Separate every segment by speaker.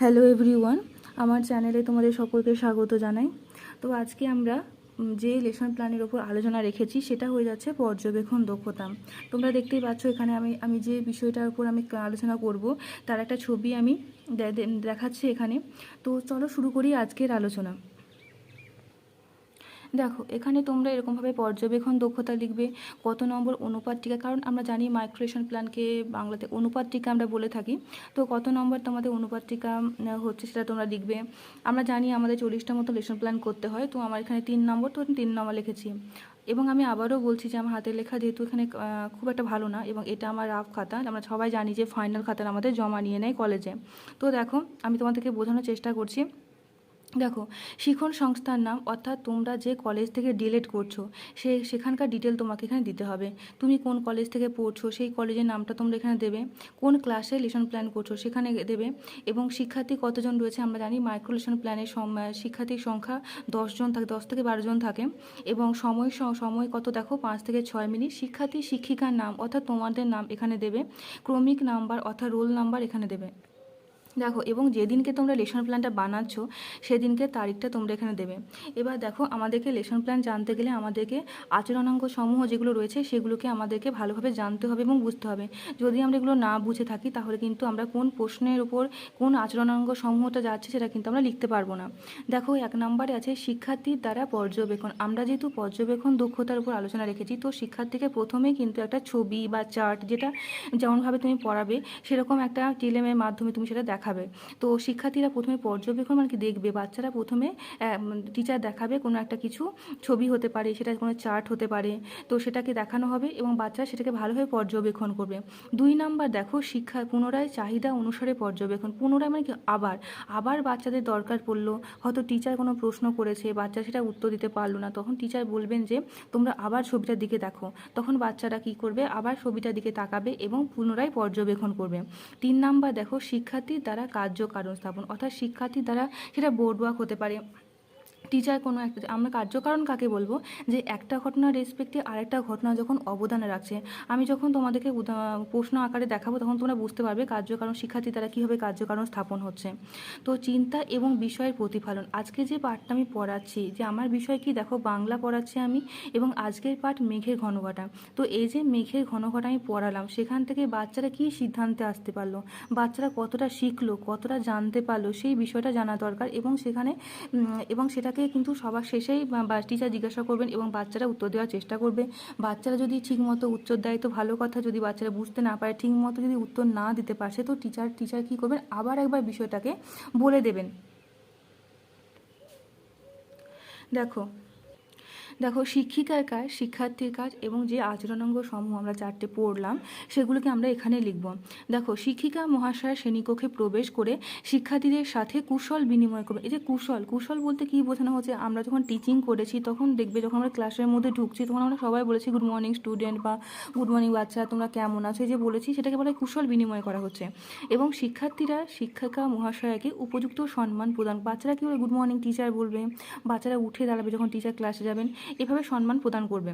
Speaker 1: Hello everyone আমার চ্যানেলে তোমাদের সকলকে স্বাগত জানাই। তো আজকে আমরা যে লেসন প্ল্যানের ওপর আলোচনা রেখেছি, সেটা হয়ে যাচ্ছে পর্যবেক্ষণ দক্ষতা। তোমরা দেখতেই পাচ্ছ, এখানে আমি আমি যে বিষয়টার উপর আমি আলোচনা করব, তার একটা ছবি আমি দেখাচ্ছি এখানে। তো চলো শুরু করি আজকের আলোচনা। দেখো এখানে তোমরা এরকমভাবে পর্যবেক্ষণ দক্ষতা লিখবে কত নম্বর অনুপাতটিকা কারণ আমরা জানি মাইক্রোরেশন প্ল্যানকে বাংলাতে অনুপাতটিকা আমরা বলে থাকি। তো কত নম্বর তোমাদের অনুপাতটিকা উম, হচ্ছে সেটা তোমরা লিখবে। আমরা জানি আমাদের চল্লিশটা মতো লেসন প্ল্যান করতে হয় তো আমার এখানে তিন নম্বর তো তিন নম্বর লিখেছি। এবং আমি আবারও বলছি যে আমার হাতের লেখা যেহেতু এখানে খুব একটা ভালো না এবং এটা আমার রাফ খাতা আমরা সবাই জানি যে ফাইনাল খাতা আমাদের জমা নিয়ে নেয় কলেজে তো দেখো আমি তোমাদেরকে বোঝানোর চেষ্টা করছি দেখো, শিখন সংস্থার নাম অর্থাৎ তোমরা যে কলেজ থেকে ডিলেট করছ, সে সেখানকার ডিটেল তোমাকে এখানে দিতে হবে। তুমি কোন কলেজ থেকে পড়ছো, সেই কলেজের নামটা তোমরা এখানে দেবে, কোন ক্লাসে লেসন প্ল্যান করছ সেখানে দেবে, এবং শিক্ষার্থী কতজন রয়েছে আমরা জানি মাইক্রো লেসন প্ল্যানের শিক্ষার্থীর সংখ্যা দশজন থাকে, দশ থেকে বারো জন থাকে, এবং সময় সময় কত দেখো, পাঁচ থেকে ছয় মিনিট। শিক্ষার্থী শিক্ষিকার নাম অর্থাৎ তোমাদের নাম এখানে দেবে, ক্রমিক নাম্বার অর্থাৎ রোল নাম্বার এখানে দেবে। দেখো, এবং যেদিনকে তোমরা লেসন প্ল্যানটা বানাচ্ছো, সেদিনকে তারিখটা তোমরা এখানে দেবে। এবার দেখো, আমাদেরকে লেসন প্ল্যান জানতে গেলে আমাদেরকে আচরণাঙ্গ সমূহ যেগুলো রয়েছে, সেগুলোকে আমাদেরকে ভালোভাবে জানতে হবে এবং বুঝতে হবে। যদি আমরা এগুলো না বুঝে থাকি, তাহলে কিন্তু আমরা কোন প্রশ্নের উপর, কোন আচরণাঙ্গ সমূহটা যাচ্ছে, সেটা কিন্তু আমরা লিখতে পারব না। দেখো, এক নম্বরে আছে শিক্ষার্থীর দ্বারা পর্যবেক্ষণ। আমরা যেহেতু পর্যবেক্ষণ দক্ষতার উপর আলোচনা রেখেছি, তো শিক্ষার্থীকে প্রথমেই কিন্তু একটা ছবি বা চার্ট, যেটা যেমনভাবে তুমি পড়াবে, সেরকম একটা টিলেমের মাধ্যমে তুমি সেটা দেখাবে। তো শিক্ষার্থীরা প্রথমে পর্যবেক্ষণ মানে কি দেখবে? বাচ্চারা প্রথমে টিচার দেখাবে কোনো একটা কিছু ছবি হতে পারে, সেটা কোনো চার্ট হতে পারে। তো সেটাকে দেখানো হবে এবং বাচ্চারা সেটাকে ভালোভাবে পর্যবেক্ষণ করবে। দুই নাম্বার দেখো, শিক্ষা, পুনরায় চাহিদা অনুসারে পর্যবেক্ষণ। পুনরায় মানে কি আবার আবার বাচ্চাদের দরকার পড়ল। হয়তো টিচার কোনো প্রশ্ন করেছে, বাচ্চা সেটা উত্তর দিতে পারল না। তখন টিচার বলবেন যে, তোমরা আবার ছবিটার দিকে দেখো। তখন বাচ্চারা কি করবে? আবার ছবিটার দিকে তাকাবে এবং পুনরায় পর্যবেক্ষণ করবে। তিন নাম্বার দেখো শিক্ষার্থীর দ্বারা কার্যকারণ স্থাপন অর্থাৎ শিক্ষার্থীর দ্বারা সেটা বোর্ড ওয়ার্ক হতে পারে। টিচার কোনো একটা আমরা কার্যকারণ কাকে বলব? যে একটা ঘটনার রেসপেক্টে আরেকটা ঘটনা যখন অবদানে রাখছে। আমি যখন তোমাদেরকে প্রশ্ন আকারে দেখাবো, তখন তোমরা বুঝতে পারবে কার্যকারণ শিক্ষার্থী দ্বারা কীভাবে কার্যকারণ স্থাপন হচ্ছে। তো চিন্তা এবং বিষয়ের প্রতিফলন। আজকে যে পাঠটা আমি পড়াচ্ছি, যে আমার বিষয় কি? দেখো, বাংলা পড়াচ্ছি আমি এবং আজকের পাঠ মেঘের ঘনঘটা তো এই যে মেঘের ঘনঘটা আমি পড়ালাম, সেখান থেকে বাচ্চারা কী সিদ্ধান্তে আসতে পারল? বাচ্চারা কতটা শিখলো? কতটা জানতে পারল? সেই বিষয়টা জানা দরকার এবং সেখানে এবং এবং সেটাকে কিন্তু সবার শেষেই বা টিচার জিজ্ঞাসা করবেন এবং বাচ্চারা উত্তর দেওয়ার চেষ্টা করবে। বাচ্চারা যদি ঠিকমতো উত্তর দেয়, তো ভালো কথা। যদি বাচ্চারা বুঝতে না পারে, ঠিকমতো যদি উত্তর না দিতে পারে তো টিচার টিচার কী করবেন? আবার একবার বিষয়টাকে বলে দেবেন। দেখো দেখো, শিক্ষিকার কাজ, শিক্ষার্থীর কাজ এবং যে আচরণাঙ্গ সমূহ আমরা চারটে পড়লাম, সেগুলোকে আমরা এখানে লিখব। দেখো, শিক্ষিকা মহাশয় শ্রেণীকক্ষে প্রবেশ করে শিক্ষার্থীদের সাথে কুশল বিনিময় করবে। এই যে কুশল কুশল বলতে কী বোঝানো হচ্ছে? আমরা যখন টিচিং করেছি, তখন দেখবে যখন আমরা ক্লাসের মধ্যে ঢুকছি, তখন আমরা সবাই বলেছি গুড মর্নিং স্টুডেন্ট বা গুড মর্নিং বাচ্চা, তোমরা কেমন আছো? যে বলেছি, সেটাকে বলে কুশল বিনিময় করা হচ্ছে। এবং শিক্ষার্থীরা, শিক্ষিকা মহাশয়াকে উপযুক্ত সম্মান প্রদান, বাচ্চারা কী গুড মর্নিং টিচার বলবে। বাচ্চারা উঠে দাঁড়াবে যখন টিচার ক্লাসে যাবেন। এভাবে সম্মান প্রদান করবে।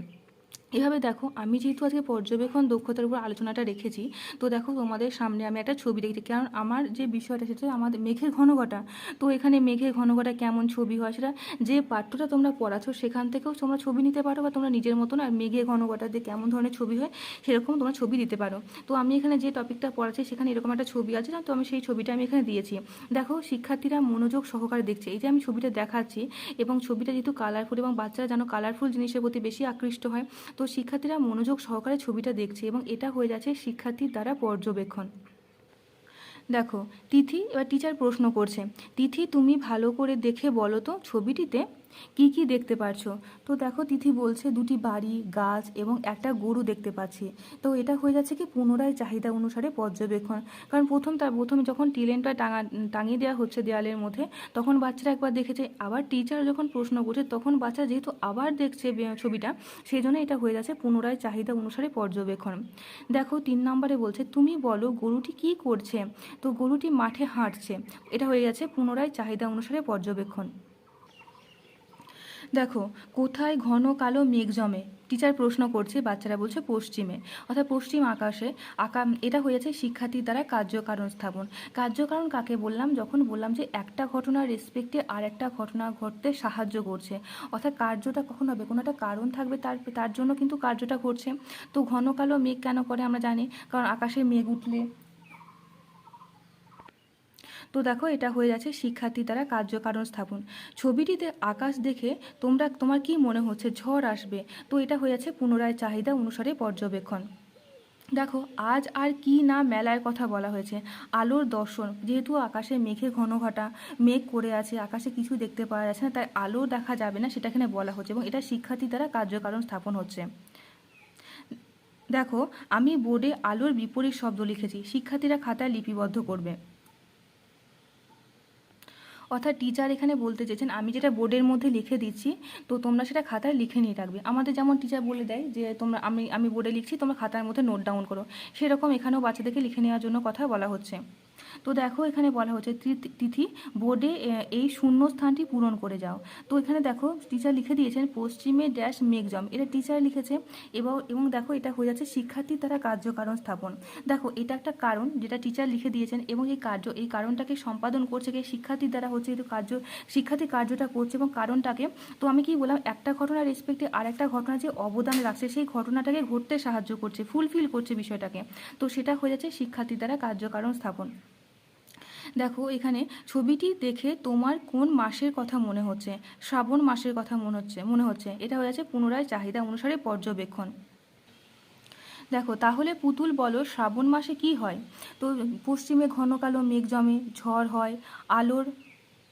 Speaker 1: এভাবে দেখো, আমি যেহেতু আজকে পর্যবেক্ষণ দক্ষতার উপর আলোচনাটা রেখেছি, তো দেখো তোমাদের সামনে আমি একটা ছবি দেখছি। কারণ আমার যে বিষয়টা সেটা আমাদের মেঘের ঘনঘটা। তো এখানে মেঘের ঘনঘটা কেমন ছবি হয় সেটা, যে পাঠ্যটা তোমরা পড়াচ্ছ সেখান থেকেও তোমরা ছবি নিতে পারো বা তোমরা নিজের মতন আর মেঘের ঘনঘটা যে কেমন ধরনের ছবি হয় সেরকম তোমরা ছবি দিতে পারো। তো আমি এখানে যে টপিকটা পড়াচ্ছি সেখানে এরকম একটা ছবি আছে না তো আমি সেই ছবিটা আমি এখানে দিয়েছি। দেখো, শিক্ষার্থীরা মনোযোগ সহকারে দেখছে। এই যে আমি ছবিটা দেখাচ্ছি, এবং ছবিটা যেহেতু কালারফুল এবং বাচ্চারা যেন কালারফুল জিনিসের প্রতি বেশি আকৃষ্ট হয় তো শিক্ষার্থীরা মনোযোগ সহকারে ছবিটা দেখছে এবং এটা হয়ে যাচ্ছে শিক্ষার্থীর দ্বারা পর্যবেক্ষণ। দেখো, তিথি, এবার টিচার প্রশ্ন করছে, তিথি তুমি ভালো করে দেখে বলো তো ছবিটিতে কি কি দেখতে পারছ? তো দেখো, তিথি বলছে দুটি বাড়ি, গাছ এবং একটা গরু দেখতে পাচ্ছি। তো এটা হয়ে যাচ্ছে কি পুনরায় চাহিদা অনুসারে পর্যবেক্ষণ। কারণ প্রথম তার প্রথমে যখন টিলেনটা টাঙা, টাঙিয়ে দেওয়া হচ্ছে দেওয়ালের মধ্যে, তখন বাচ্চারা একবার দেখেছে, আবার টিচার যখন প্রশ্ন করছে, তখন বাচ্চা যেহেতু আবার দেখছে ছবিটা, সেই জন্য এটা হয়ে যাচ্ছে পুনরায় চাহিদা অনুসারে পর্যবেক্ষণ। দেখো, তিন নম্বরে বলছে, তুমি বলো গরুটি কি করছে? তো গরুটি মাঠে হাঁটছে। এটা হয়ে গেছে পুনরায় চাহিদা অনুসারে পর্যবেক্ষণ। দেখো, কোথায় ঘন কালো মেঘ জমে? টিচার প্রশ্ন করছে, বাচ্চারা বলছে পশ্চিমে। অর্থাৎ পশ্চিম আকাশে আকা এটা হয়েছে শিক্ষার্থীর দ্বারা কার্যকারণ স্থাপন। কার্যকারণ কাকে বললাম? যখন বললাম যে একটা ঘটনার রেসপেক্টে আর একটা ঘটনা ঘটতে সাহায্য করছে। অর্থাৎ কার্যটা কখন হবে? কোনো একটা কারণ থাকবে তার তার জন্য কিন্তু কার্যটা ঘটছে। তো ঘন কালো মেঘ কেন করে আমরা জানি? কারণ আকাশে মেঘ উঠলে তো দেখো এটা হয়ে যাচ্ছে শিক্ষার্থী দ্বারা কার্যকারণ স্থাপন। ছবিটিতে আকাশ দেখে তোমরা, তোমার কি মনে হচ্ছে? ঝড় আসবে। তো এটা হয়ে যাচ্ছে পুনরায় চাহিদা অনুসারে পর্যবেক্ষণ। দেখো, আজ আর কি না মেলার কথা বলা হয়েছে। আলোর দর্শন, যেহেতু আকাশে মেঘে ঘন ঘটা, মেঘ করে আছে, আকাশে কিছু দেখতে পাওয়া যাচ্ছে না, তাই আলো দেখা যাবে না সেটা এখানে বলা হচ্ছে এবং এটা শিক্ষার্থী দ্বারা কার্যকারণ স্থাপন হচ্ছে। দেখো, আমি বোর্ডে আলোর বিপরীত শব্দ লিখেছি, শিক্ষার্থীরা খাতায় লিপিবদ্ধ করবে। অর্থাৎ টিচার এখানে বলতে চেয়েছেন, আমি যেটা বোর্ডের মধ্যে লিখে দিচ্ছি, তো তোমরা সেটা খাতায় লিখে নিয়ে রাখবে। আমাদের যেমন টিচার বলে দেয় যে, তোমরা, আমি আমি বোর্ডে লিখছি, তোমরা খাতার মধ্যে নোট ডাউন করো। সেরকম এখানেও বাচ্চাদেরকে লিখে নেওয়ার জন্য কথা বলা হচ্ছে। তো দেখো এখানে বলা হচ্ছে তিথি বোর্ডে এই শূন্য স্থানটি পূরণ করে যাও। তো এখানে দেখো টিচার লিখে দিয়েছেন পশ্চিমে ড্যাশ মেঘজম এটা টিচার লিখেছে এবং এবং দেখো এটা হয়ে যাচ্ছে শিক্ষার্থীর দ্বারা কার্যকারণ স্থাপন। দেখো এটা একটা কারণ যেটা টিচার লিখে দিয়েছেন এবং এই কার্য, এই কারণটাকে সম্পাদন করছে কি শিক্ষার্থীর দ্বারা হচ্ছে কার্য, শিক্ষার্থী কার্যটা করছে এবং কারণটাকে, তো আমি কি বললাম, একটা ঘটনার রেসপেক্টে আর একটা ঘটনা যে অবদান রাখছে সেই ঘটনাটাকে ঘটতে সাহায্য করছে ফুলফিল করছে বিষয়টাকে। তো সেটা হয়ে যাচ্ছে শিক্ষার্থী দ্বারা কার্যকারণ স্থাপন। দেখো, এখানে ছবিটি দেখে তোমার কোন মাসের কথা মনে হচ্ছে? শ্রাবণ মাসের কথা মনে হচ্ছে মনে হচ্ছে। এটা হয়ে যাচ্ছে পুনরায় চাহিদা অনুসারে পর্যবেক্ষণ। দেখো, তাহলে পুতুল বলো, শ্রাবণ মাসে কি হয়? তো, পশ্চিমে ঘন কালো মেঘ জমে, ঝড় হয়, আলোর,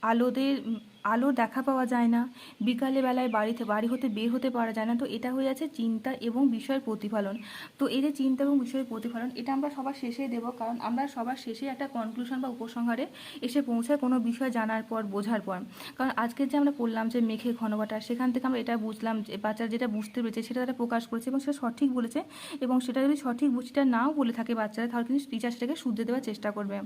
Speaker 1: আলোদের আলোর দেখা পাওয়া যায় না। বিকালে বেলায় বাড়িতে বাড়ি হতে বের হতে পারা যায় না। তো এটা হয়ে যাচ্ছে চিন্তা এবং বিষয়ের প্রতিফলন। তো এই যে চিন্তা এবং বিষয়ের প্রতিফলন, এটা আমরা সবার শেষে দেব। কারণ আমরা সবার শেষে একটা কনক্লুশন বা উপসংহারে এসে পৌঁছায় কোনো বিষয় জানার পর, বোঝার পর। কারণ আজকে যে আমরা পড়লাম যে মেঘে ঘনঘটা সেখান থেকে আমরা এটা বুঝলাম যে বাচ্চারা যেটা বুঝতে পেরেছে, সেটা তারা প্রকাশ করেছে এবং সেটা সঠিক বলেছে এবং সেটা যদি সঠিক বুঝিটা নাও বলে থাকে বাচ্চারা, তাহলে কিন্তু টিচার সেটাকে শুদ্ধে দেওয়ার চেষ্টা করবে।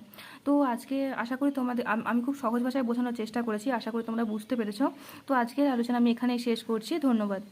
Speaker 1: তো আজকে আশা করি তোমাদের আমি খুব সহজ ভাষায় বোঝানোর চেষ্টা করেছি। আশা করি তোমরা বুঝতে পেরেছ। তো আজকের আলোচনা আমি এখানেই শেষ করছি। ধন্যবাদ।